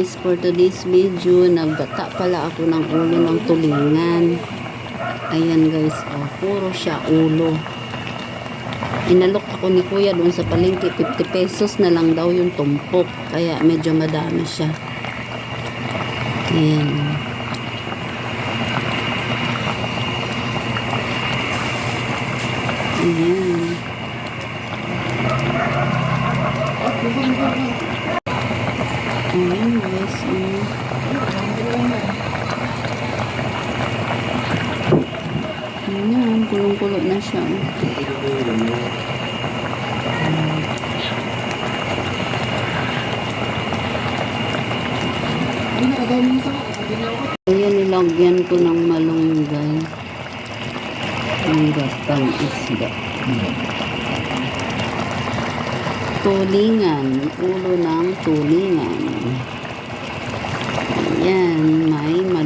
guys, for today's video, naggata pala ako ng ulo ng tulingan. Ayan guys, oh, puro siya ulo. Inalok ako ni kuya doon sa palengke, 50 pesos na lang daw yung tumpok. Kaya medyo madami siya. Ayan. Ayan. Ayan guys, oh. Ayan, kulong-kulo na siya. Ayan, nilagyan ko ng malunggay. Ng gatang isda. Tulingan. Ulo ng tulingan. Ayan, may.